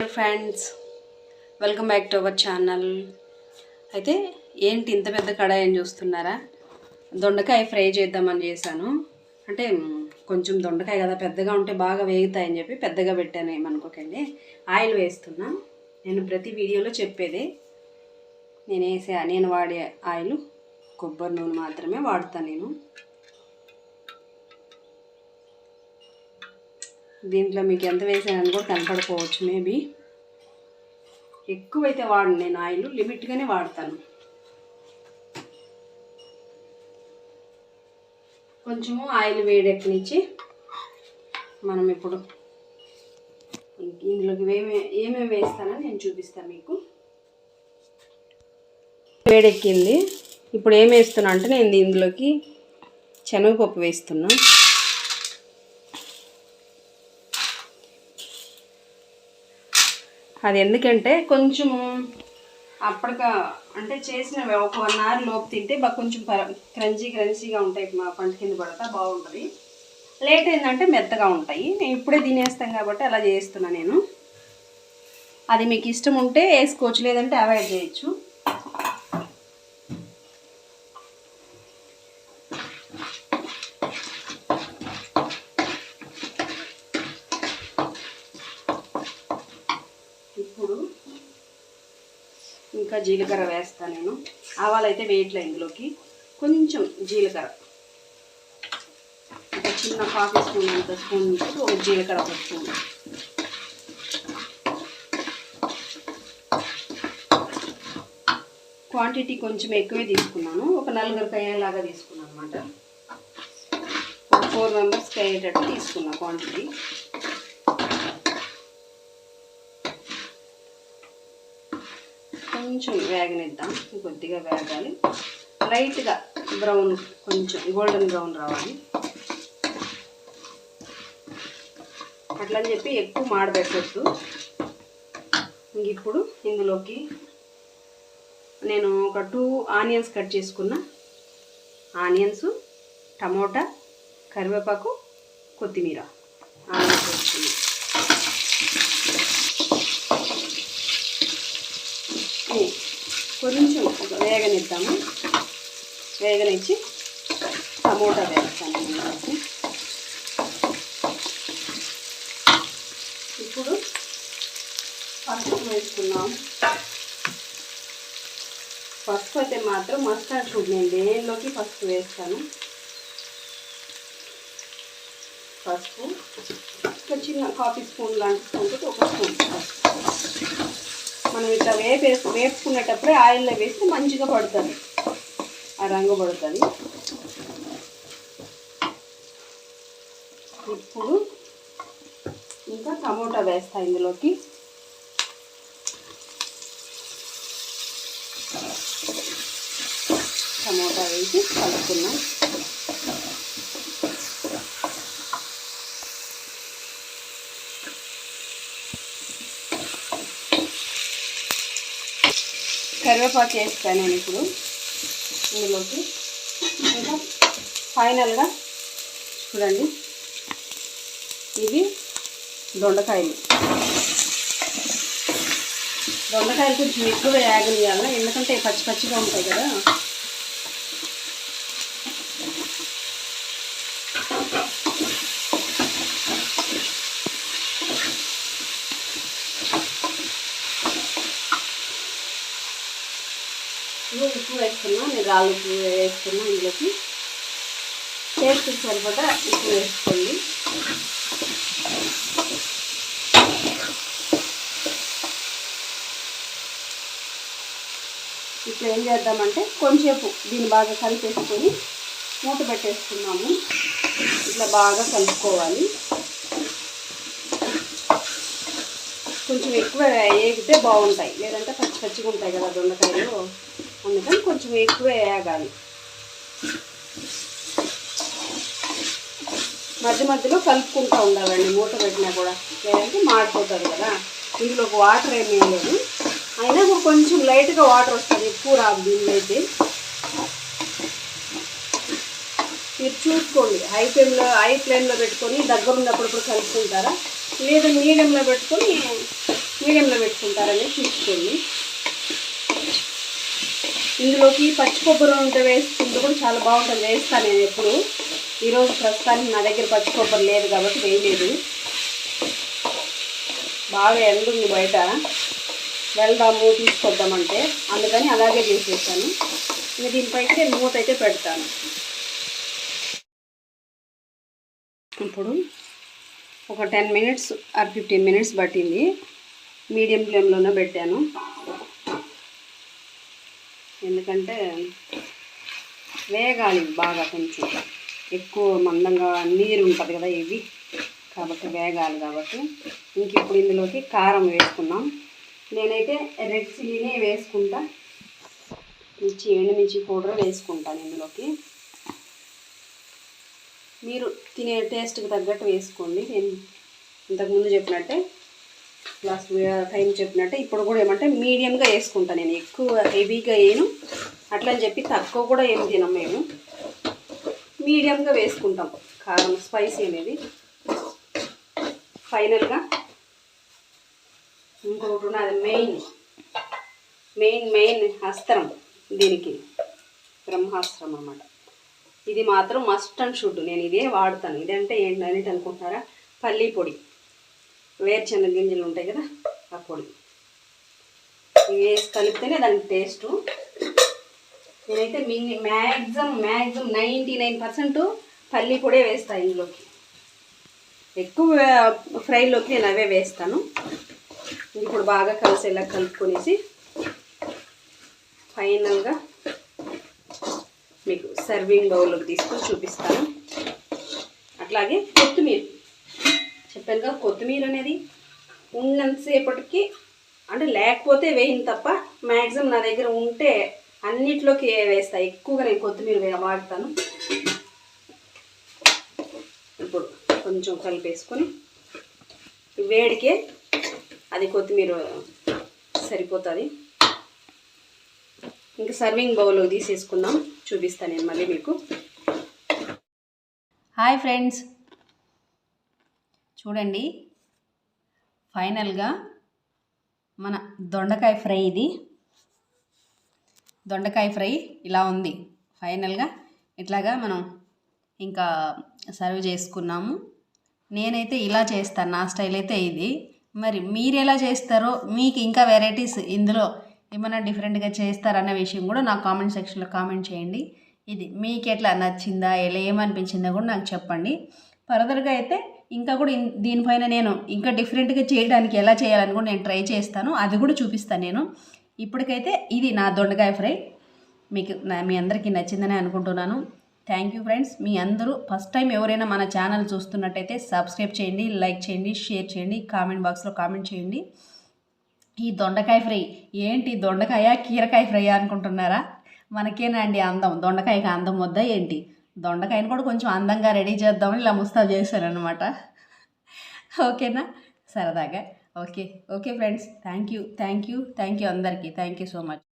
Friends welcome back to our channel అయితే ఏంటి ఇంత పెద్ద కడాయి అని చూస్తున్నారా? దొండకాయ ఫ్రై చేద్దామని చేశాను. అంటే కొంచెం దొండకాయ కదా పెద్దగా ఉంటే బాగా వేగుతాయని చెప్పి పెద్దగా పెట్టాను ఏమనుకోకండి. ఆయిల్ వేస్తున్నా. నేను ప్రతి వీడియోలో చెప్పేదే నేను వేసే నేను వాడే ఆయిల్ కొబ్బరి నూనె మాత్రమే వాడతాను నేను. దీంట్లో మీకు ఎంత వేసానని కూడా కనపడకపోవచ్చు మేబీ. ఎక్కువైతే వాడను నేను ఆయిల్ లిమిట్గానే వాడతాను. కొంచెము ఆయిల్ వేడెక్కనిచ్చి మనం ఇప్పుడు ఇందులోకి ఏమే ఏమేమి వేస్తానని నేను చూపిస్తాను మీకు. వేడెక్కింది. ఇప్పుడు ఏం వేస్తున్నా అంటే నేను ఇందులోకి శనగపప్పు వేస్తున్నా. అది ఎందుకంటే కొంచెము అప్పటిక అంటే చేసిన ఒక వన్ అవర్ లోపు తింటే బాగా కొంచెం క్రంచీ క్రంచీగా ఉంటాయి. మా పంట కింద పడతా బాగుంటుంది. లేట్ ఏంటంటే మెత్తగా ఉంటాయి. నేను ఇప్పుడే తినేస్తాం కాబట్టి అలా చేస్తున్నా నేను. అది మీకు ఇష్టం ఉంటే వేసుకోవచ్చు. లేదంటే అవాయిడ్ చేయొచ్చు. ఇంకా జీలకర్ర వేస్తాను నేను. ఆవాలు అయితే వేయట్లే ఇందులోకి. కొంచెం జీలకర్ర. ఒక చిన్న కాఫీ స్పూన్ అంత స్పూన్ ఒక జీలకర్ర ఒక స్పూన్. క్వాంటిటీ కొంచెం ఎక్కువే తీసుకున్నాను. ఒక నలుగురికి అయ్యేలాగా తీసుకున్నాను అనమాట ఫోర్ మెంబర్స్కి అయ్యేటట్టు తీసుకున్నా క్వాంటిటీ. కొంచెం వేగనిద్దాం. కొద్దిగా వేగాలి. లైట్గా బ్రౌన్ కొంచెం గోల్డెన్ బ్రౌన్ రావాలి. అట్లని చెప్పి ఎక్కువ మాడబెట్టద్దు ఇంక ఇప్పుడు ఇందులోకి నేను ఒక టూ ఆనియన్స్ కట్ చేసుకున్న ఆనియన్స్ టమోటా కరివేపాకు కొత్తిమీర. ఆనియన్స్ వచ్చింది ఇది కొంచెం వేగనిద్దాము. వేగనిచ్చి టమోటా వేస్తాను ఇప్పుడు పసుపు వేసుకున్నాం పసుపు అయితే మాత్రం మస్టర్డ్ ఫుడ్. నేను దేనిలోకి పసుపు వేస్తాను? పసుపు. ఒక చిన్న కాఫీ స్పూన్ లాంటి స్పూన్ ఒక స్పూన్. పసుపు మనం ఇట్లా వేపే వేపుకునేటప్పుడే ఆయిల్లో వేస్తే మంచిగా పడుతుంది. ఆ రంగు పడుతుంది. ఇప్పుడు ఇంకా టమోటా వేస్తా ఇందులోకి. టమోటా వేసి కలుపుకున్నాం కరివేపాకు వేస్తాను నేను ఇప్పుడు. ఇందులోకి. ఇంకా ఫైనల్గా చూడండి. ఇవి దొండకాయలు. దొండకాయలు కొంచెం ఎక్కువ యాగనియాల ఎందుకంటే పచ్చి పచ్చిగా ఉంటాయి కదా. నువ్వు ఉప్పు వేసుకున్నా నేను రాళ్ళు ఉప్పు వేసుకున్నా ఇందులోకి. టేస్ట్ సరిపడా ఉప్పు వేసుకోండి. ఇప్పుడు ఏం చేద్దామంటే కొంచెంసేపు దీన్ని బాగా కలిపేసుకొని మూత పెట్టేసుకున్నాము. ఇట్లా బాగా కలుపుకోవాలి. కొంచెం ఎక్కువ వేగితే బాగుంటాయి. లేదంటే పచ్చి పచ్చిగా ఉంటాయి కదా దొండకాయలు. అందుకని కొంచెం ఎక్కువ వేయగాలి మధ్య మధ్యలో కలుపుకుంటూ ఉండాలండి. మూట పెట్టినా కూడా లేదంటే మాడిపోతుంది కదా. ఇందులో వాటర్ ఏమీ లేదు అయినా కూడా కొంచెం లైట్గా వాటర్ వస్తుంది. ఎక్కువ రాదు దీనిలో అయితే. మీరు చూసుకోండి. హై ఫ్లేమ్లో హై ఫ్లేమ్లో పెట్టుకొని దగ్గర ఉన్నప్పుడు కలుపుకుంటారా? లేదా మీడియంలో పెట్టుకొని మీడియంలో పెట్టుకుంటారనేది చూసుకోండి. ఇందులోకి పచ్చి కొబ్బరి ఉంటే వేసుకుంటే కూడా చాలా బాగుంటుంది. వేస్తాను నేను ఎప్పుడు. ఈరోజు ప్రస్తుతానికి నా దగ్గర పచ్చి కొబ్బరి లేదు కాబట్టి వేయలేదు. బాగా ఎండుంది బయట. వెళ్దాము తీసుకొద్దామంటే. అందుకని అలాగే చేసేసాను. ఇంకా దీనిపైకి మూత అయితే పెడతాను. ఇప్పుడు ఒక ten minutes or fifteen minutes పట్టింది. మీడియం ఫ్లేమ్లోనే పెట్టాను. ఎందుకంటే వేగాలి బాగా కొంచెం. ఎక్కువ మందంగా నీరు ఉంటుంది కదా ఇవి కాబట్టి వేగాలి కాబట్టి. ఇంక ఇప్పుడు ఇందులోకి కారం వేసుకున్నాం నేనైతే రెడ్ చిల్లీనే వేసుకుంటా. మిర్చి ఎండుమిర్చి పౌడర్ వేసుకుంటాను ఇందులోకి. మీరు తినే టేస్ట్కి తగ్గట్టు వేసుకోండి. నేను ఇంతకుముందు చెప్పినట్టే ప్లస్ టైం చెప్పినట్టే ఇప్పుడు కూడా ఏమంటే మీడియంగా వేసుకుంటాను నేను. ఎక్కువ హెవీగా వేయను. అట్లని చెప్పి తక్కువ కూడా ఏం తినం మేము. మీడియంగా వేసుకుంటాం. కారం స్పైసీ అనేది. ఫైనల్గా ఇంకొకటి ఉన్నది మెయిన్ మెయిన్ మెయిన్ అస్త్రం దీనికి. బ్రహ్మాస్త్రం అన్నమాట. ఇది మాత్రం మస్ట్ అండ్ షుడ్ నేను ఇదే వాడతాను. ఇదంటే ఏంటి అనేది అనుకుంటారా పల్లీ పొడి. వేరుచెన్న గింజలు ఉంటాయి కదా ఆ పొడి. వేసి కలిపితేనే దానికి టేస్టు. నేనైతే mini maximum maximum ninety nine percent పల్లీ పొడే వేస్తాను ఇందులోకి. ఎక్కువ ఫ్రైలోకి నేను అవే వేస్తాను. ఇప్పుడు బాగా కలిసేలా కలుపుకొనేసి ఫైనల్గా మీకు సర్వింగ్ బౌల్లోకి తీసుకొని చూపిస్తాను. అట్లాగే కొత్తిమీర. చెప్పాను కదా కొత్తిమీర అనేది ఉన్నంతసేపటికి అంటే లేకపోతే వేయను తప్ప మ్యాక్సిమం నా దగ్గర ఉంటే అన్నిట్లోకి వేస్తా. ఎక్కువగా నేను కొత్తిమీర వాడతాను. ఇప్పుడు కొంచెం కలిపేసుకొని వేడికే అది కొత్తిమీర సరిపోతుంది. ఇంకా సర్వింగ్ బౌల్ తీసేసుకుందాం. చూపిస్తాను నేను మళ్ళీ మీకు. Hi friends. చూడండి. ఫైనల్గా మన దొండకాయ ఫ్రై ఇది. దొండకాయ ఫ్రై ఇలా ఉంది. ఫైనల్గా ఇట్లాగా మనం ఇంకా సర్వ్ చేసుకున్నాము. నేనైతే ఇలా చేస్తాను. నా స్టైల్ అయితే ఇది. మరి మీరు ఎలా చేస్తారో మీకు ఇంకా వెరైటీస్ ఇందులో ఏమైనా డిఫరెంట్గా చేస్తారన్న విషయం కూడా నాకు కామెంట్ సెక్షన్లో కామెంట్ చేయండి. ఇది మీకు ఎట్లా నచ్చిందా ఎలా ఏమనిపించిందో కూడా నాకు చెప్పండి. ఫర్దర్గా అయితే ఇంకా కూడా దీనిపైన నేను ఇంకా డిఫరెంట్గా చేయడానికి ఎలా చేయాలని కూడా నేను ట్రై చేస్తాను. అది కూడా చూపిస్తాను నేను. ఇప్పటికైతే ఇది నా దొండకాయ ఫ్రై. మీకు నా మీ అందరికీ నచ్చిందని అనుకుంటున్నాను. థ్యాంక్ యూ ఫ్రెండ్స్ మీ అందరూ ఫస్ట్ టైం ఎవరైనా మన ఛానల్ చూస్తున్నట్టయితే సబ్స్క్రైబ్ చేయండి లైక్ చేయండి షేర్ చేయండి కామెంట్ బాక్స్లో కామెంట్ చేయండి. ఈ దొండకాయ ఫ్రై ఏంటి? దొండకాయ కీరకాయ ఫ్రై అనుకుంటున్నారా? మనకేనా అండి అందం? దొండకాయకి అందం వద్దా ఏంటి? దొండకాయని కూడా కొంచెం అందంగా రెడీ చేద్దామని ఇలా ముస్తా చేశారనమాట ఓకేనా? సరదాగా. Okay. Okay friends. Thank you thank you thank you అందరికీ. Thank you so much.